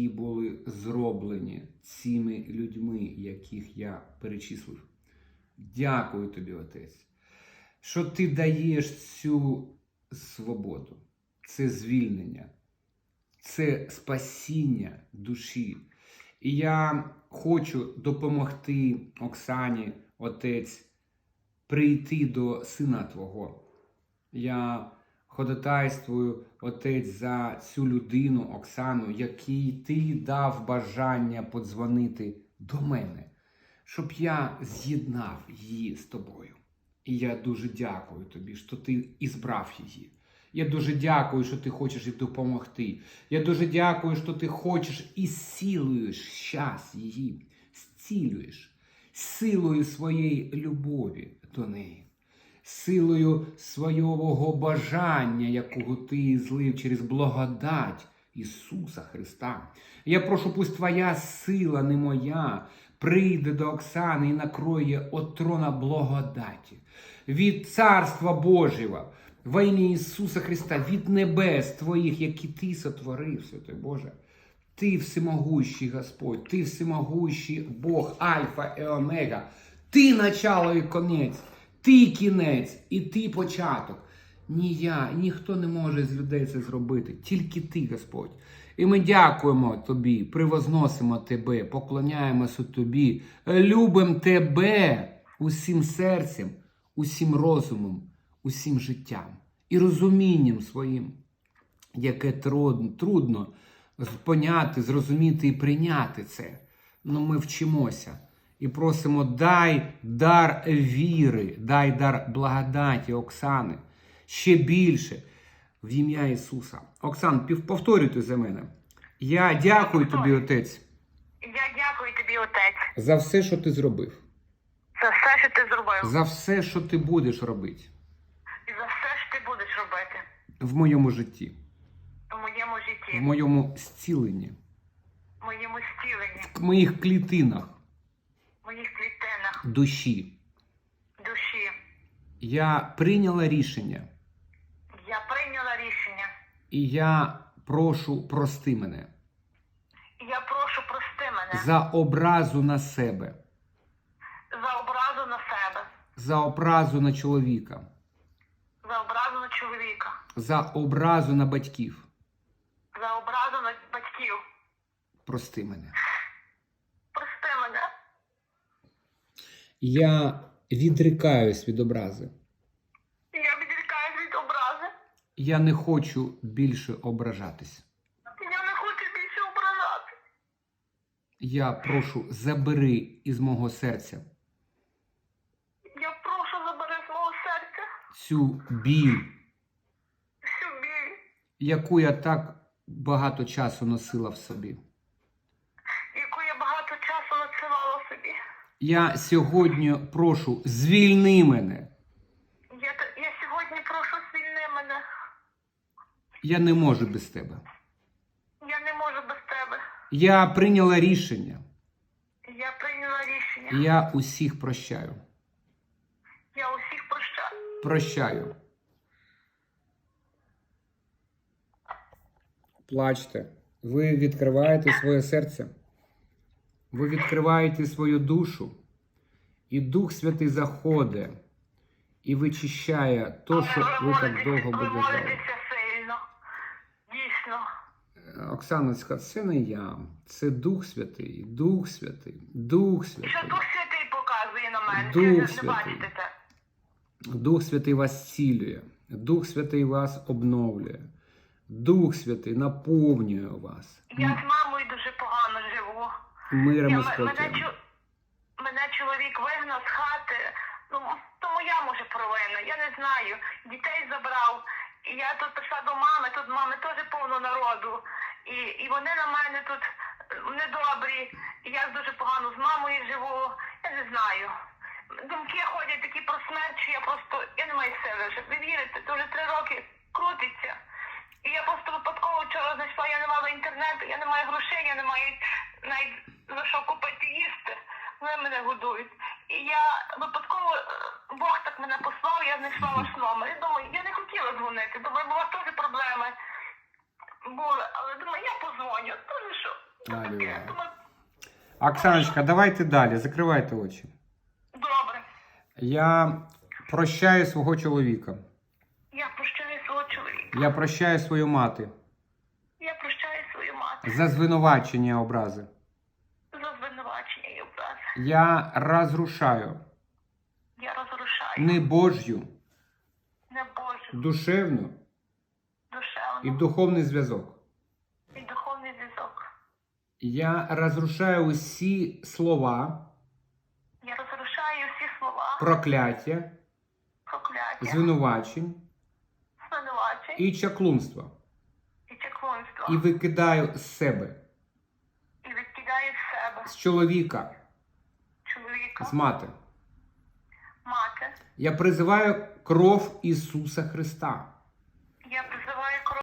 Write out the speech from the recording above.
які були зроблені цими людьми, яких я перечислив. Дякую тобі, Отець, що ти даєш цю свободу, це звільнення, це спасіння душі. І я хочу допомогти Оксані, Отець, прийти до Сина Твого. Я ходатайствую, Отець, за цю людину, Оксану, якій ти дав бажання подзвонити до мене, щоб я з'єднав її з тобою. І я дуже дякую тобі, що ти ізбрав її. Я дуже дякую, що ти хочеш їй допомогти. Я дуже дякую, що ти хочеш і зцілуєш щас її, зцілюєш силою своєї любові до неї, силою свого бажання, якого ти злив через благодать Ісуса Христа. Я прошу, пусть твоя сила, не моя, прийде до Оксани і накроє от трона благодаті від Царства Божого. Во ім'я Ісуса Христа, від небес Твоїх, які Ти сотворив, Святой Боже. Ти всемогущий Господь, Ти всемогущий Бог, Альфа і Омега. Ти начало і конець, Ти кінець і Ти початок. Ні я, ніхто не може з людей це зробити, тільки Ти, Господь. І ми дякуємо Тобі, привозносимо Тебе, поклоняємося Тобі, любимо Тебе усім серцем, усім розумом, усім життям і розумінням своїм, яке трудно, поняти, зрозуміти і прийняти це. Ну ми вчимося і просимо, дай дар віри, дай дар благодаті, Оксани, ще більше в ім'я Ісуса. Оксан, повторюйте за мене. Я дякую тобі, Отець, Я дякую тобі, отець, за все, що ти зробив, за все, що ти зробив, за все, що ти будеш робити. І за все, що ти будеш робити. В моєму житті, у моєму в моєму зціленні, в моєму зціленні, в моїх клітинах. в моїх клітинах, душі. душі. Я прийняла рішення, Я прийняла рішення. і я прошу прости мене Я прошу прости мене за образу на себе, за образу на себе, за образу на чоловіка, за образу на чоловіка, за образу на батьків. за образу на батьків. Прости мене. Прости мене. Я відрикаюсь від образи. Я відрікаюсь від образи. Я не хочу більше ображатись. Я не хочу більше ображати. Я прошу, забери із мого серця Я прошу забери з мого серця цю біль, всю біль, яку я так багато часу носила в собі. яку я багато часу надсилала собі. Я сьогодні прошу, звільни мене. Я, я сьогодні прошу звільни мене. Я не можу без тебе. Я не можу без тебе. Я прийняла рішення. Я прийняла рішення. Я усіх прощаю. Я усіх прощаю. Прощаю. Плачте. Ви відкриваєте своє серце. Ви відкриваєте свою душу. І Дух Святий заходить і вичищає то, що ви так довго будете. молитеся сильно. Дійсно. Це не я. Це Дух Святий, Дух Святий, Дух Що Святий. Дух Святий показує на мене. Дух Ви не- бачите. Дух Святий вас зцілює, Дух Святий вас обновлює, Дух Святий наповнює вас Я миром і м- мене, мене чоловік вигнав з хати. Ну, то моя може провина, я не знаю. Дітей забрав. І я тут прийшла до мами, тут мами теж повно народу. І, і вони на мене тут е, недобрі. І я дуже погано з мамою живу. Я не знаю. Думки ходять такі про смерть, що я просто я не маю сили вже. Ви вірите, це вже три роки крутиться. І я просто випадково вчора знайшла, я не мала інтернету, я не маю грошей, я не маю навіть за що купити їсти. Вони мене годують. І я випадково е, Бог так мене послав, я знайшла ваш номер. І думаю, я не хотіла дзвонити. Думаю, вас теж проблеми були. Але думаю, я позвоню. Дуже що. Думаю, Оксаночка, давайте далі, закривайте очі. добре. Я прощаю свого чоловіка. Я прощаю свого чоловіка. Я прощаю свою мати Я прощаю свою мати за звинувачення образи. за звинувачення і образи. Я розрушаю. Я розрушаю. Небожю, небожу, душевну. Душевну. І духовний зв'язок. і духовний зв'язок. Я розрушаю усі слова, Я розрушаю всі слова, прокляття, прокляття, звинувачень. Звинувачень. І чаклунства і чеклунство. і викидаю з себе, І відкидаю з себе. З чоловіка, з мати. мати. Я призиваю кров Ісуса Христа